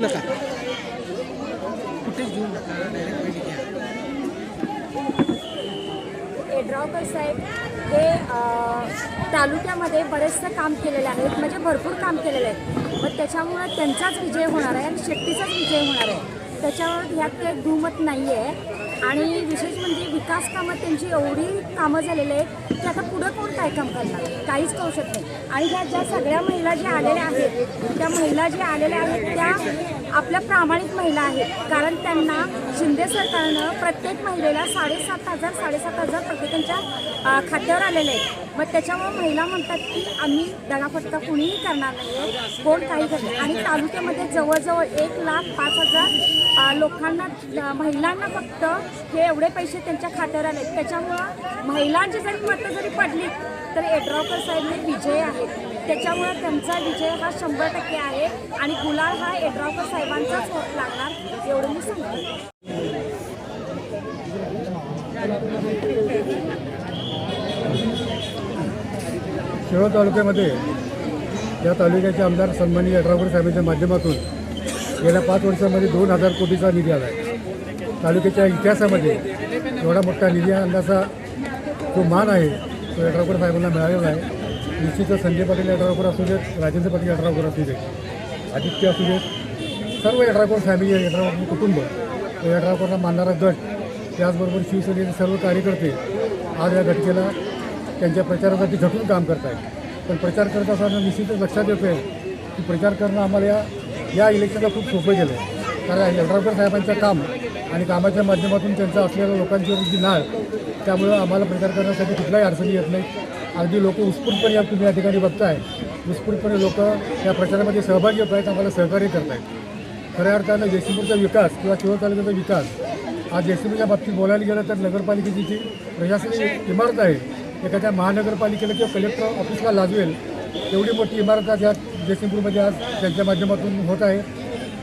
नका. कुठेच घेऊ नका डायरेक्ट घ्या. साहेब हे तालुक्यामध्ये बरेचसं काम केलेलं आहेत म्हणजे भरपूर काम केलेलं आहे. मग त्याच्यामुळं त्यांचाच विजय होणार आहे आणि शेट्टीचाच विजय होणार आहे. त्याच्यावर ह्यात काही दुमत नाही आहे आणि विशेष म्हणजे विकास कामात त्यांची एवढी कामं झालेली आहेत की आता पुढं कोण काय काम करणार? काहीच करू शकत नाही. आणि ह्या ज्या सगळ्या महिला ज्या आलेल्या आहेत त्या महिला ज्या आलेल्या आहेत त्या आपल्या प्रामाणिक महिला आहेत. कारण त्यांना शिंदे सरकारनं प्रत्येक महिलेला साडेसात हजार साडेसात हजार प्रत्येकांच्या खात्यावर आलेले आहेत. मग त्याच्यामुळे महिला म्हणतात की आम्ही दगाफटका कुणीही करणार नाही कोण काही करणार? आणि तालुक्यामध्ये जवळजवळ एक लाख पाच हजार लोकांना महिलांना फक्त हे एवढे पैसे त्यांच्या खात्यावर आले त्याच्यामुळं महिलांची जरी मतं जरी पडली तर यड्रावकर साहेब विजय आहेत त्याच्यामुळं त्यांचा विजय हा शंभर टक्के आहे आणि गुलाल हा यड्रावकर साहेबांचाच होत लागणार एवढं मी सांगतो. शिरोळ तालुक्यामध्ये या तालुक्याचे आमदार सन्मानी अठरापूर साहेबांच्या माध्यमातून गेल्या पाच वर्षामध्ये दोन हजार कोटीचा निधी आला आहे तालुक्याच्या इतिहासामध्ये एवढा मोठा निधी आणण्याचा जो मान आहे तो यड्रावकर साहेबांना मिळालेला आहे. निश्चितच संजय पाटील यड्रावकर असू देत राजेंद्र पाटील यड्रावकर असू देत आदित्य असू देत सर्व यड्रावकर फॅमिली यड्रावकर कुटुंब तो मानणारा गट त्याचबरोबर शिवसेनेचे सर्व कार्यकर्ते आज या घटकेला त्यांच्या प्रचारासाठी झटून काम करत आहेत पण प्रचार करत असताना निश्चितच लक्षात येतं आहे की प्रचार करणं आम्हाला या या इलेक्शनला खूप सोपं गेलं आहे कारण यड्रावकर साहेबांचं काम आणि कामाच्या माध्यमातून त्यांचं असलेल्या लोकांची जी नाळ त्यामुळं आम्हाला प्रचार करण्यासाठी कुठल्याही अडचणी येत नाही अगदी लोक उत्स्फूर्तपणे या तुम्ही या ठिकाणी बघताय. उत्स्फूर्तपणे लोक या प्रचारामध्ये सहभागी होत आहेत आम्हाला सहकार्य करत आहेत खऱ्या अर्थानं जयसिंगपूरचा विकास किंवा शिरोळ तालुक्याचा विकास आज जयसिंगपूरच्या बाबतीत बोलायला गेलं तर नगरपालिकेची जी प्रशासकीय इमारत आहे एखाद्या महानगरपालिकेला किंवा कलेक्टर ऑफिसला लाजवेल एवढी मोठी इमारत आज या जयसिंगपूरमध्ये आज त्यांच्या माध्यमातून होत आहे.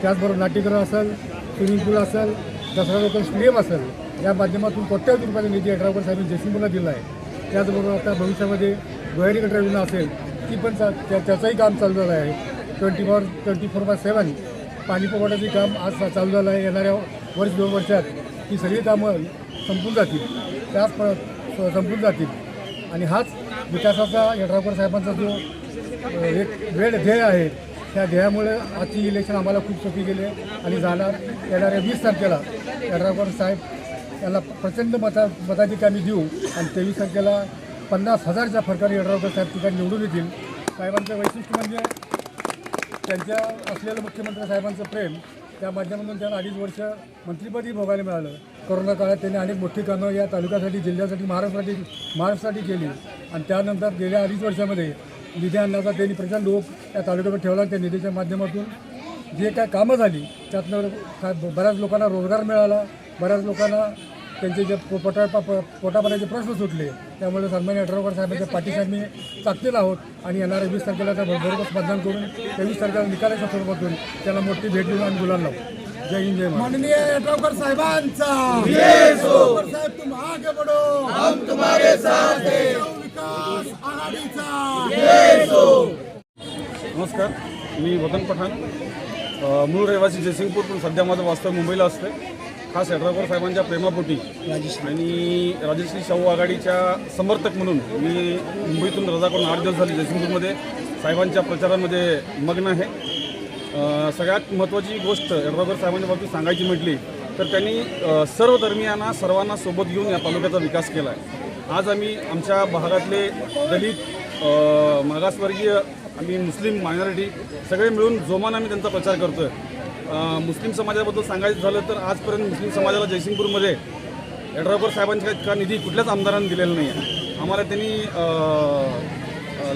त्याचबरोबर नाट्यगृह असेल स्विमिंग पूल असेल दसरा लोकल स्टेडियम असेल या माध्यमातून कोट्यावधी रुपयाचा निधी अठरावर साहेब जयसिंगपूरला दिला आहे. त्याचबरोबर आता भविष्यामध्ये गोयरी गटर योजना असेल ती पण त्या त्याचंही काम चालू झालं आहे. Twenty four twenty four by seven पाणी पुरवठ्याचे काम आज चालू झालं आहे. येणाऱ्या वर्ष दोन वर्षात ही सगळी कामं संपून जातील. त्याच संपून जातील. आणि हाच विकासाचा यड्रावकर साहेबांचा जो वेळ ध्येय आहे. त्या ध्येयामुळे आजची इलेक्शन आम्हाला खूप सोपी गेले आणि जाणार येणाऱ्या वीस तारखेला यड्रावकर साहेब यांना प्रचंड मता मताधिकारी देऊ आणि तेवीस तारखेला पन्नास हजारच्या फरकाने यड्रावकर साहेब ठिकाणी निवडून येतील. साहेबांचं वैशिष्ट्य म्हणजे त्यांच्या असलेलं मुख्यमंत्री साहेबांचं प्रेम त्या माध्यमातून त्यांना अडीच वर्ष मंत्रिपदही भोगायला मिळालं. कोरोना काळात त्यांनी अनेक मोठी कामं या तालुक्यासाठी जिल्ह्यासाठी महाराष्ट्रासाठी महाराष्ट्रासाठी केली. आणि त्यानंतर गेल्या अडीच वर्षामध्ये निधी आणण्याचा त्यांनी प्रचंड लोक या तालुक्यावर ठेवला त्या निधीच्या माध्यमातून जे काय कामं झाली त्यातनं काय बऱ्याच लोकांना रोजगार मिळाला बऱ्याच लोकांना त्यांचे जे पो- पोटा प- पोटापाण्याचे प्रश्न सुटले. त्यामुळे सन्मान्य अठरावर साहेबांच्या पाठीशी आम्ही आहोत आणि येणाऱ्या वीस तारखेला त्या बरोबर मतदान करून तेवीस तारखेला निकालाच्या स्वरूपातून त्याला मोठी भेट देऊन आम्ही गुलाल लावू. जय हिंद जय माननीय यड्रावकर साहेबांचा यड्रावकर साहेब तुम आगे बढ़ो हम तुम्हारे साथ हैं विकास आघाडीचा नमस्कार मी वतन पठाण. मूळ रहिवासी जयसिंगपूर पण सध्या माझं वास्तव मुंबईला असते खास यड्रावकर साहेबांच्या प्रेमापोटी. आणि राजश्री शाहू आघाडीच्या समर्थक म्हणून मी मुंबईतून रजा करून आठ दिवस झाले जयसिंगपूरमध्ये. साहेबांच्या प्रचारामध्ये मग्न आहे. सगळ्यात महत्त्वाची गोष्ट यड्रावकर साहेबांच्या बाबतीत सांगायची म्हटली तर त्यांनी सर्व धर्मियांना सर्वांना सोबत घेऊन या तालुक्याचा विकास केला आहे आज आम्ही आमच्या भागातले दलित मागासवर्गीय आम्ही मुस्लिम मायनॉरिटी सगळे मिळून जोमान आम्ही त्यांचा प्रचार करतो आहे मुस्लिम समाजाबद्दल सांगायचं झालं तर आजपर्यंत मुस्लिम समाजाला जयसिंगपूरमध्ये यड्रावकर साहेबांच्या इतका निधी कुठल्याच आमदारांनी दिलेला नाही आहे आम्हाला त्यांनी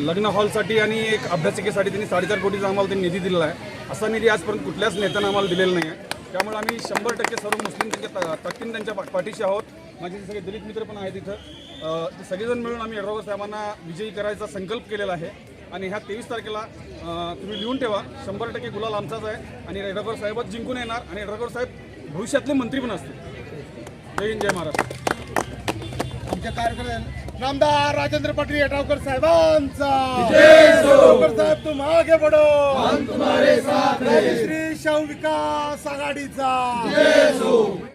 लग्न हॉलसाठी आणि एक अभ्यासिकेसाठी त्यांनी साडेचार कोटीचा आम्हाला त्यांनी निधी दिलेला आहे. असा निधी आजपर्यंत कुठल्याच नेत्यानं आम्हाला दिलेला नाही आहे त्यामुळे आम्ही शंभर टक्के सर्व मुस्लिम त्यांच्या ता- त्यांच्या पाठीशी आहोत. माझे सगळे दलित मित्र पण आहेत इथं. सगळेजण मिळून आम्ही यड्रावकर साहेबांना विजयी करायचा संकल्प केलेला आहे. आणि ह्या तेवीस तारखेला तुम्ही लिहून ठेवा. शंभर टक्के गुलाल आमचाच आहे. आणि यड्रावकर साहेबच जिंकून येणार आणि यड्रावकर साहेब भविष्यातले मंत्री पण असतील. जय हिंद जय महाराष्ट्र. आमच्या कार्यक्रम नामदार राजेंद्र पाटील यड्रावकर साहेबांचा. साहेब तुम आगे साथ श्री शाहू विकास आघाडीचा.